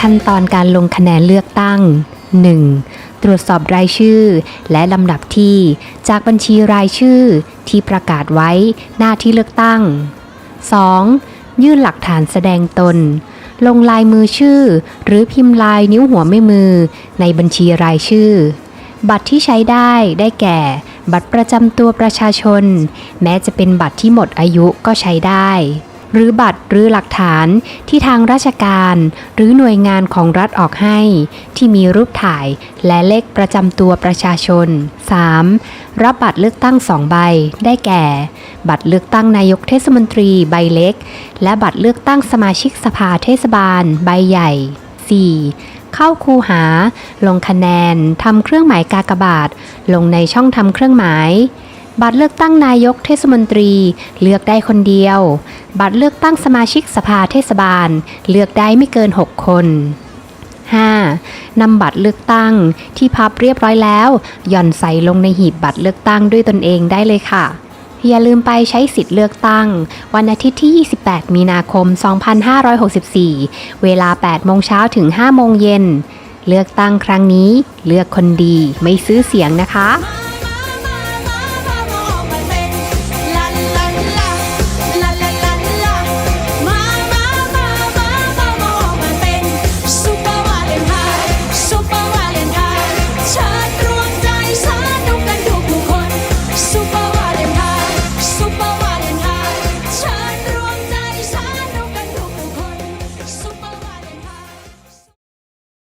ขั้นตอนการลงคะแนนเลือกตั้ง 1. ตรวจสอบรายชื่อ และลำดับที่ จากบัญชีรายชื่อที่ประกาศไว้หน้าที่เลือกตั้ง 2. ยื่นหลักฐานแสดงตน ลงลายมือชื่อ หรือพิมพ์ลายนิ้วหัวแม่มือ ในบัญชีรายชื่อ บัตรที่ใช้ได้ได้แก่ บัตรประจำตัวประชาชน แม้จะเป็นบัตรที่หมดอายุก็ใช้ได้ หรือบัตรหรือหลักฐานที่ทางราชการ หรือหน่วยงานของรัฐออกให้ ที่มีรูปถ่ายและเลขประจำตัวประชาชน 3. รับบัตรเลือกตั้งสองใบ ได้แก่ บัตรเลือกตั้งนายกเทศมนตรีใบเล็ก และบัตรเลือกตั้งสมาชิกสภาเทศบาล ใบใหญ่ 4. เข้าคูหา ลงคะแนนทำเครื่องหมายกากบาท ลงในช่องทำเครื่องหมาย บัตรเลือกตั้งนายกเทศมนตรี เลือกได้คนเดียว บัตรเลือกตั้งสมาชิกสภาเทศบาล เลือกได้ไม่เกิน 6 คน 5. นำบัตรเลือกตั้งที่พับเรียบร้อยแล้ว หย่อนใส่ลงในหีบบัตรเลือกตั้งด้วยตนเองได้เลยค่ะ อย่าลืมไปใช้สิทธิ์เลือกตั้ง วันอาทิตย์ที่ 28 มีนาคม 2564 เวลา 8 โมงเช้าถึง 5 โมงเย็น เลือกตั้งครั้งนี้ เลือกคนดีไม่ซื้อเสียงนะคะ